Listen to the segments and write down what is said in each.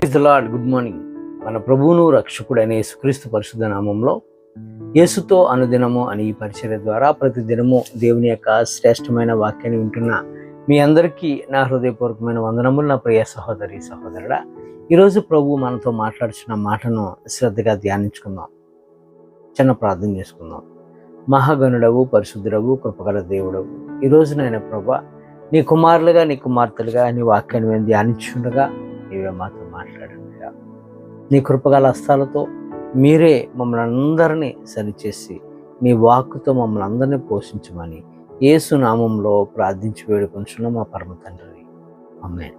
Praise lord good morning. మన ప్రభువును రక్షకుడైన యేసుక్రీస్తు పరిశుద్ధ నామంలో యేసుతో అనుదినము అని ఈ పరిచర్య ద్వారా ప్రతి దినము దేవుని యొక్క శ్రేష్టమైన వాక్యాన్ని వింటున్న మీ అందరికీ నా హృదయపూర్వకమైన వందనములు నా ప్రియ సహోదరి సహోదరుడా. ఈరోజు ప్రభు మనతో మాట్లాడుచున్న మాటను శ్రద్ధగా ధ్యానించుకుందాం. చిన్న ప్రార్థన చేసుకుందాం. మహాగణుడవు పరిశుద్ధుడవు కృపగల దేవుడవు. ఈరోజు నేను ప్రభా నీ కుమారులుగా నీ కుమార్తెలుగా నీ వాక్యాన్ని మేము ధ్యానించుండగా నీవే మాతో మాట్లాడండి. నీ కృపగల హస్తాలతో మీరే మమ్మల్ని అందరినీ సరిచేసి నీ వాక్కుతో మమ్మల్ని అందరినీ పోషించమని ఏసు నామంలో ప్రార్థించి వేడుకొంచున్నాం మా పరమ తండ్రి. అమ్మే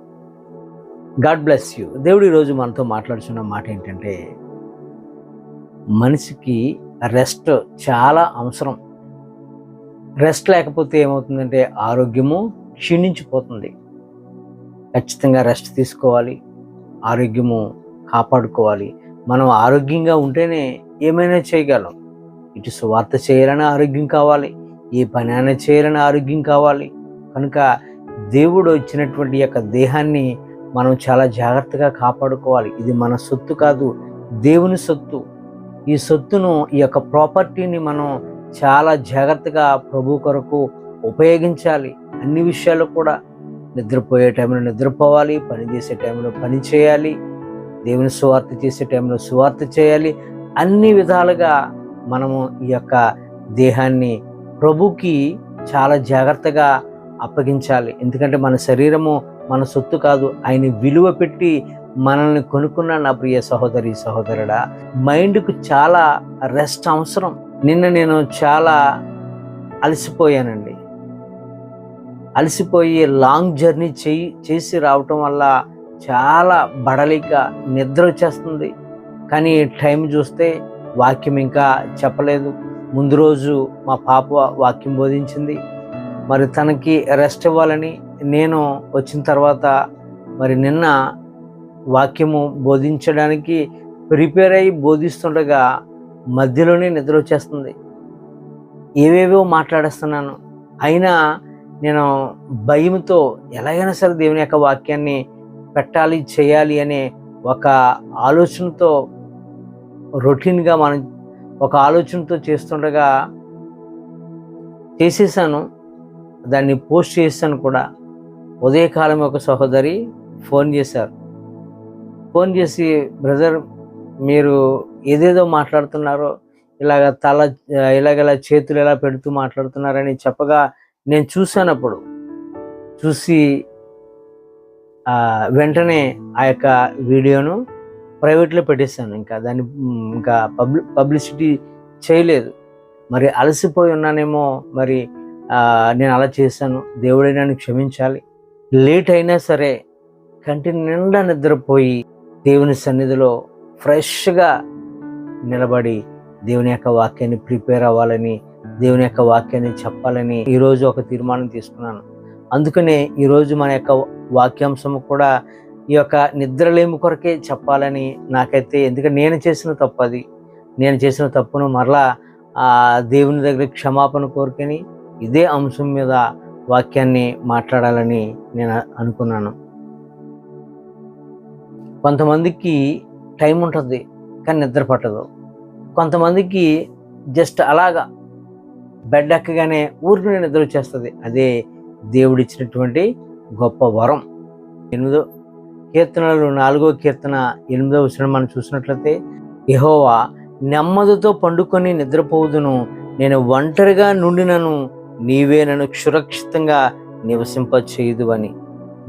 గాడ్ బ్లెస్ యూ. దేవుడు ఈరోజు మనతో మాట్లాడుతున్న మాట ఏంటంటే మనిషికి రెస్ట్ చాలా అవసరం. రెస్ట్ లేకపోతే ఏమవుతుందంటే ఆరోగ్యము క్షీణించిపోతుంది. ఖచ్చితంగా రెస్ట్ తీసుకోవాలి. ఆరోగ్యము కాపాడుకోవాలి. మనం ఆరోగ్యంగా ఉంటేనే ఏమైనా చేయగలం. ఇటు సువార్త చేయాలని ఆరోగ్యం కావాలి. ఏ పని అయినా చేయాలని ఆరోగ్యం కావాలి. కనుక దేవుడు ఇచ్చినటువంటి యొక్క దేహాన్ని మనం చాలా జాగ్రత్తగా కాపాడుకోవాలి. ఇది మన సొత్తు కాదు దేవుని సొత్తు. ఈ సొత్తును ఈ యొక్క ప్రాపర్టీని మనం చాలా జాగ్రత్తగా ప్రభు కొరకు ఉపయోగించాలి. అన్ని విషయాలు కూడా నిద్రపోయే టైంలో నిద్రపోవాలి పని చేసే టైంలో పని చేయాలి దేవుని సువార్త చేసే టైంలో సువార్త చేయాలి. అన్ని విధాలుగా మనము ఈ యొక్క దేహాన్ని ప్రభుకి చాలా జాగ్రత్తగా అప్పగించాలి. ఎందుకంటే మన శరీరము మన సొత్తు కాదు ఆయన విలువ పెట్టి మనల్ని కొనుక్కున్న నా ప్రియ సహోదరి సహోదరుడా. మైండ్కు చాలా రెస్ట్ అవసరం. నిన్న నేను చాలా అలసిపోయానండి. అలసిపోయి లాంగ్ జర్నీ చేయి చేసి రావటం వల్ల చాలా బడలిక నిద్ర వచ్చేస్తుంది. కానీ టైం చూస్తే వాక్యం ఇంకా చెప్పలేదు. ముందు రోజు మా పాప వాక్యం బోధించింది. మరి తనకి రెస్ట్ ఇవ్వాలని నేను వచ్చిన తర్వాత మరి నిన్న వాక్యము బోధించడానికి ప్రిపేర్ అయ్యి బోధిస్తుండగా మధ్యలోనే నిద్ర వచ్చేస్తుంది. ఏవేవో మాట్లాడేస్తున్నాను. అయినా నేను భయంతో ఎలాగైనా సరే దేవుని యొక్క వాక్యాన్ని పెట్టాలి చేయాలి అనే ఒక ఆలోచనతో రొటీన్గా మనం ఒక ఆలోచనతో చేస్తుండగా చేసేసాను. దాన్ని పోస్ట్ చేశాను కూడా. ఉదయకాలం ఒక సహోదరి ఫోన్ చేశారు. ఫోన్ చేసి బ్రదర్ మీరు ఏదేదో మాట్లాడుతున్నారో ఇలాగ తల ఇలాగ చేతులు ఎలా పెడుతూ మాట్లాడుతున్నారని చెప్పగా నేను చూసానప్పుడు చూసి వెంటనే ఆ యొక్క వీడియోను ప్రైవేట్లో పెట్టేశాను. ఇంకా దాన్ని ఇంకా పబ్లి పబ్లిసిటీ చేయలేదు. మరి అలసిపోయి ఉన్నానేమో మరి నేను అలా చేశాను. దేవుడే నన్ను క్షమించాలి. లేట్ అయినా సరే కంటి నిండా నిద్రపోయి దేవుని సన్నిధిలో ఫ్రెష్గా నిలబడి దేవుని యొక్క వాక్యాన్ని ప్రిపేర్ అవ్వాలని దేవుని యొక్క వాక్యాన్ని చెప్పాలని ఈరోజు ఒక తీర్మానం తీసుకున్నాను. అందుకనే ఈరోజు మన యొక్క వాక్యాంశము కూడా ఈ యొక్క నిద్రలేమి కొరకే చెప్పాలని నాకైతే ఎందుకంటే నేను చేసిన తప్పు అది. నేను చేసిన తప్పును మరలా దేవుని దగ్గర క్షమాపణ కోరుకొని ఇదే అంశం మీద వాక్యాన్ని మాట్లాడాలని నేను అనుకున్నాను. కొంతమందికి టైం ఉంటుంది కానీ నిద్ర పట్టదు. కొంతమందికి జస్ట్ అలాగా బెడ్ ఎక్కగానే ఊరికి నిద్ర వచ్చేస్తుంది. అదే దేవుడిచ్చినటువంటి గొప్ప వరం. ఎనిమిదో కీర్తనలు నాలుగో కీర్తన ఎనిమిదో వచ్చిన మనం చూసినట్లయితే యహోవా నెమ్మదితో పండుకొని నిద్రపోదును నేను ఒంటరిగా నుండినను నీవే నన్ను సురక్షితంగా నివసింపచేయదు అని.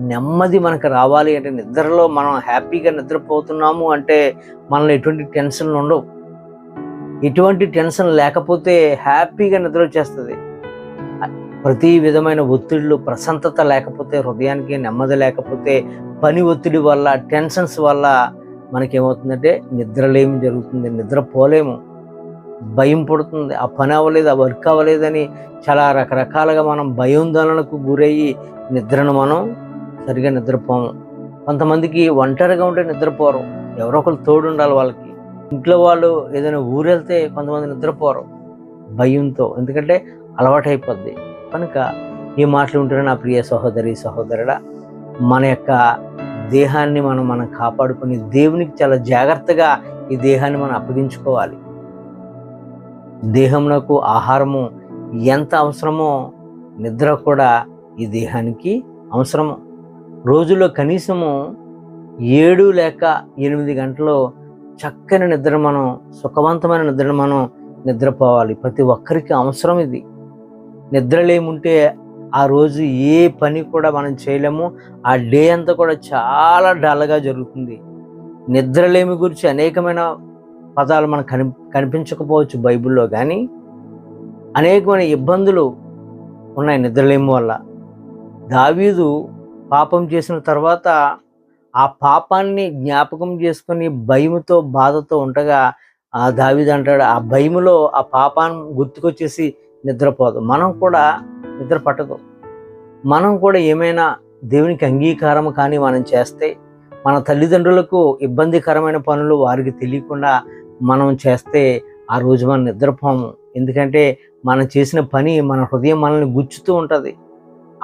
నెమ్మది మనకు రావాలి అంటే నిద్రలో మనం హ్యాపీగా నిద్రపోతున్నాము అంటే మనలో ఎటువంటి టెన్షన్లు ఉండవు. ఎటువంటి టెన్షన్ లేకపోతే హ్యాపీగా నిద్ర వచ్చేస్తుంది. ప్రతి విధమైన ఒత్తిళ్ళు ప్రశాంతత లేకపోతే హృదయానికి నెమ్మది లేకపోతే పని ఒత్తిడి వల్ల టెన్షన్స్ వల్ల మనకేమవుతుందంటే నిద్రలేమి జరుగుతుంది నిద్రపోలేము. భయం పడుతుంది. ఆ పని అవ్వలేదు ఆ వర్క్ అవ్వలేదని చాలా రకరకాలుగా మనం భయోందోళనకు గురయ్యి నిద్రను మనం సరిగా నిద్రపోము. కొంతమందికి ఒంటరిగా ఉంటే నిద్రపోరు. ఎవరో ఒకరు తోడు ఉండాలి వాళ్ళకి. ఇంట్లో వాళ్ళు ఏదైనా ఊరెళ్తే కొంతమంది నిద్రపోరు భయంతో. ఎందుకంటే అలవాటైపోద్ది. కనుక ఈ మాటలు ఉంటున్న నా ప్రియ సహోదరి సహోదరుడా మన యొక్క దేహాన్ని మనం మనం కాపాడుకొని దేవునికి చాలా జాగ్రత్తగా ఈ దేహాన్ని మనం అప్పగించుకోవాలి. దేహంలో ఆహారము ఎంత అవసరమో నిద్ర కూడా ఈ దేహానికి అవసరము. రోజులో కనీసము ఏడు లేక ఎనిమిది గంటలు చక్కని నిద్ర మనం సుఖవంతమైన నిద్రను మనం నిద్రపోవాలి. ప్రతి ఒక్కరికి అవసరం ఇది. నిద్ర లేముంటే ఆ రోజు ఏ పని కూడా మనం చేయలేము. ఆ డే అంతా కూడా చాలా డల్గా జరుగుతుంది. నిద్రలేమి గురించి అనేకమైన పదాలు మనకు కని కనిపించకపోవచ్చు బైబిల్లో కానీ అనేకమైన ఇబ్బందులు ఉన్నాయి నిద్రలేము వల్ల. దావీదు పాపం చేసిన తర్వాత ఆ పాపాన్ని జ్ఞాపకం చేసుకొని భయముతో బాధతో ఉండగా ఆ దావీదు అంటాడు ఆ భయములో ఆ పాపాన్ని గుర్తుకొచ్చేసి నిద్రపోదు. మనం కూడా నిద్ర పట్టదు. మనం కూడా ఏమైనా దేవునికి అంగీకారం కానీ మనం చేస్తే మన తల్లిదండ్రులకు ఇబ్బందికరమైన పనులు వారికి తెలియకుండా మనం చేస్తే ఆ రోజు మనం నిద్రపోము. ఎందుకంటే మనం చేసిన పని మన హృదయం మనల్ని గుచ్చుతూ ఉంటుంది.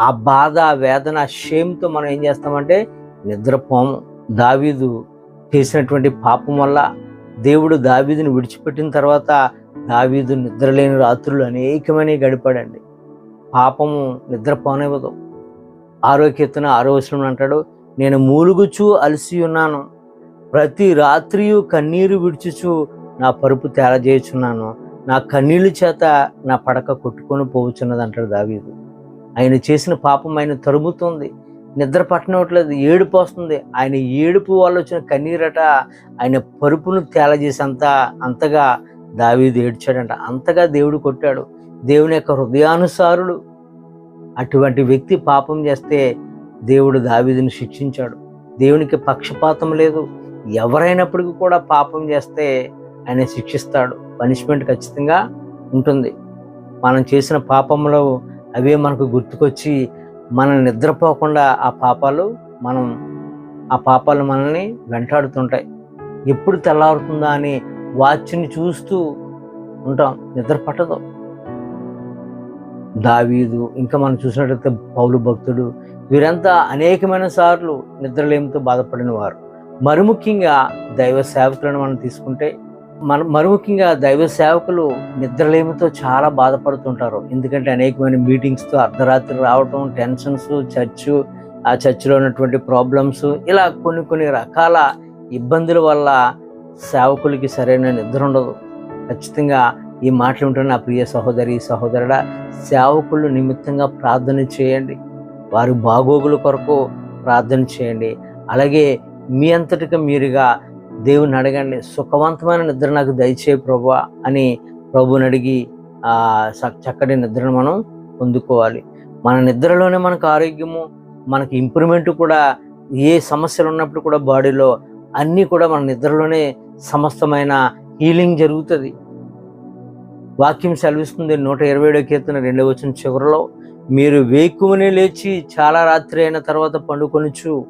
ఆ బాధ వేదన షేమ్తో మనం ఏం చేస్తామంటే నిద్రపోము. దావీదు చేసినటువంటి పాపం వల్ల దేవుడు దావీదుని విడిచిపెట్టిన తర్వాత దావీదు నిద్రలేని రాత్రులు అనేకమైనవి గడిపాడండి. పాపము నిద్రపోనివ్వదు. ఆరోగ్యతన ఆరోగ్యం అంటాడు నేను మూలుగుచూ అలసి ఉన్నాను. ప్రతి రాత్రియు కన్నీరు విడిచుచు నా పరుపు తేలజేయుచున్నాను నా కన్నీళ్ళ చేత నా పడక కొట్టుకొని పోవచ్చున్నది అంటాడు దావీదు. ఆయన చేసిన పాపం ఆయన తరుముతుంది. నిద్ర పట్టనట్లేదు ఏడుపు వస్తుంది. ఆయన ఏడుపు వల్ల వచ్చిన కన్నీరట ఆయన పరుపును తేలజేసేంత అంతగా దావీదు ఏడ్చాడంట. అంతగా దేవుడు కొట్టాడు. దేవుని యొక్క హృదయానుసారుడు అటువంటి వ్యక్తి పాపం చేస్తే దేవుడు దావీదుని శిక్షించాడు. దేవునికి పక్షపాతం లేదు. ఎవరైనప్పటికీ కూడా పాపం చేస్తే ఆయన శిక్షిస్తాడు. పనిష్మెంట్ ఖచ్చితంగా ఉంటుంది. మనం చేసిన పాపంలో అవే మనకు గుర్తుకొచ్చి మనం నిద్రపోకుండా ఆ పాపాలు మనం ఆ పాపాలు మనల్ని వెంటాడుతుంటాయి. ఎప్పుడు తెల్లారుతుందా అని వాచ్ని చూస్తూ ఉంటాం. నిద్ర పట్టదు. దావీదు ఇంకా మనం చూసినట్లయితే పౌలు భక్తుడు వీరంతా అనేకమైన సార్లు నిద్రలేమితో బాధపడిన వారు మరి ముఖ్యంగా దైవ సేవకులను మనం తీసుకుంటే మన మరి ముఖ్యంగా దైవ సేవకులు నిద్రలేమితో చాలా బాధపడుతుంటారు. ఎందుకంటే అనేకమైన మీటింగ్స్తో అర్ధరాత్రి రావటం టెన్షన్స్ చర్చ్ ఆ చర్చిలో ఉన్నటువంటి ప్రాబ్లమ్స్ ఇలా కొన్ని కొన్ని రకాల ఇబ్బందుల వల్ల సేవకులకి సరైన నిద్ర ఉండదు. ఖచ్చితంగా ఈ మాటలు ఉంటున్న నా ప్రియ సహోదరి సహోదరుడా సేవకులు నిమిత్తంగా ప్రార్థన చేయండి. వారి బాగోగుల కొరకు ప్రార్థన చేయండి. అలాగే మీ అంతటిగా మీరుగా దేవుని అడగండి సుఖవంతమైన నిద్ర నాకు దయచే ప్రభు అని ప్రభుని అడిగి ఆ చక్కటి నిద్రను మనం పొందుకోవాలి. మన నిద్రలోనే మనకు ఆరోగ్యము మనకి ఇంప్రూవ్మెంట్ కూడా ఏ సమస్యలు ఉన్నప్పుడు కూడా బాడీలో అన్నీ కూడా మన నిద్రలోనే సమస్తమైన హీలింగ్ జరుగుతుంది. వాక్యం సెలవిస్తుంది నూట ఇరవై ఏడో కీర్తన రెండవ వచ్చిన చివరిలో మీరు వేకువనే లేచి చాలా రాత్రి అయిన తర్వాత పండుకొనుచు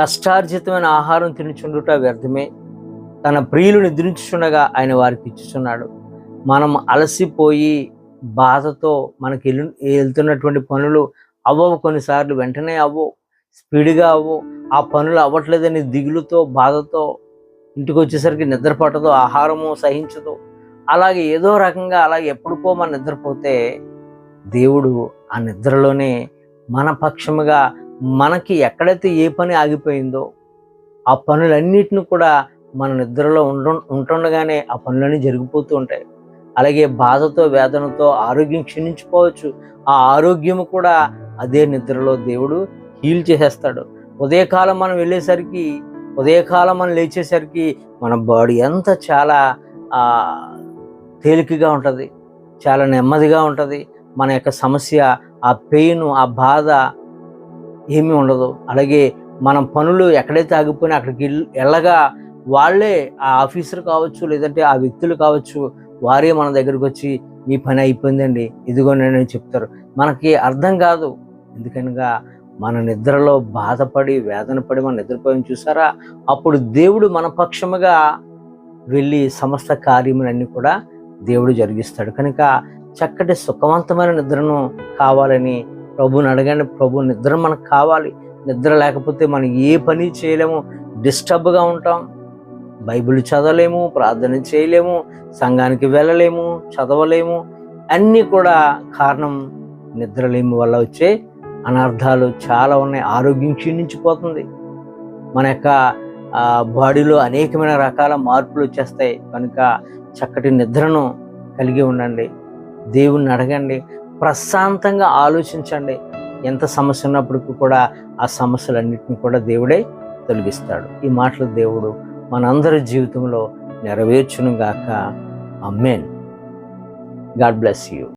కష్టార్జితమైన ఆహారం తినుచుండుట వ్యర్థమే. తన ప్రియులు నిద్రించుచుండగా ఆయన వారికి ఇచ్చుచున్నాడు. మనం అలసిపోయి బాధతో మనకి వెళ్ళు వెళ్తున్నటువంటి పనులు అవ్వవు కొన్నిసార్లు వెంటనే అవ్వవు స్పీడ్గా అవ్వవు. ఆ పనులు అవ్వట్లేదని దిగులుతో బాధతో ఇంటికి వచ్చేసరికి నిద్ర పట్టదు ఆహారము సహించదు. అలాగే ఏదో రకంగా అలాగే ఎప్పుడుకో మనం నిద్రపోతే దేవుడు ఆ నిద్రలోనే మన పక్షముగా మనకి ఎక్కడైతే ఏ పని ఆగిపోయిందో ఆ పనులన్నిటిని కూడా మన నిద్రలో ఉండ ఉంటుండగానే ఆ పనులన్నీ జరిగిపోతూ ఉంటాయి. అలాగే బాధతో వేదనతో ఆరోగ్యం క్షీణించిపోవచ్చు. ఆ ఆరోగ్యం కూడా అదే నిద్రలో దేవుడు హీల్ చేసేస్తాడు. ఉదయకాలం మనం వెళ్ళేసరికి ఉదయకాలం మనం లేచేసరికి మన బాడీ అంతా చాలా తేలికగా ఉంటుంది. చాలా నెమ్మదిగా ఉంటుంది. మన యొక్క సమస్య ఆ పెయిన్ ఆ బాధ ఏమీ ఉండదు. అలాగే మనం పనులు ఎక్కడైతే ఆగిపోయినా అక్కడికి వెళ్ళగా వాళ్ళే ఆ ఆఫీసర్ కావచ్చు లేదంటే ఆ వ్యక్తులు కావచ్చు వారే మన దగ్గరకు వచ్చి మీ పని అయిపోయిందండి ఇదిగోనండి అని చెప్తారు. మనకి అర్థం కాదు. ఎందుకనగా మన నిద్రలో బాధపడి వేదన పడి మనం నిద్రపోయి చూసారా? అప్పుడు దేవుడు మన పక్షముగా వెళ్ళి సమస్త కార్యములన్నీ కూడా దేవుడు జరిగిస్తాడు. కనుక చక్కటి సుఖవంతమైన నిద్రను కావాలని ప్రభుని అడగండి. ప్రభు నిద్ర మనకు కావాలి. నిద్ర లేకపోతే మనం ఏ పని చేయలేము. డిస్టర్బ్గా ఉంటాం. బైబిల్ చదవలేము ప్రార్థన చేయలేము సంఘానికి వెళ్ళలేము చదవలేము. అన్నీ కూడా కారణం నిద్రలేమి వల్ల వచ్చే అనర్థాలు చాలా ఉన్నాయి. ఆరోగ్యం క్షీణించిపోతుంది. మన యొక్క బాడీలో అనేకమైన రకాల మార్పులు వచ్చేస్తాయి. కనుక చక్కటి నిద్రను కలిగి ఉండండి. దేవుణ్ణి అడగండి. ప్రశాంతంగా ఆలోచించండి. ఎంత సమస్య ఉన్నప్పటికీ కూడా ఆ సమస్యలన్నింటినీ కూడా దేవుడే తొలగిస్తాడు. ఈ మాటలు దేవుడు మనందరి జీవితంలో నెరవేర్చును గాక అమ్మేన్ గాడ్ బ్లెస్ యూ.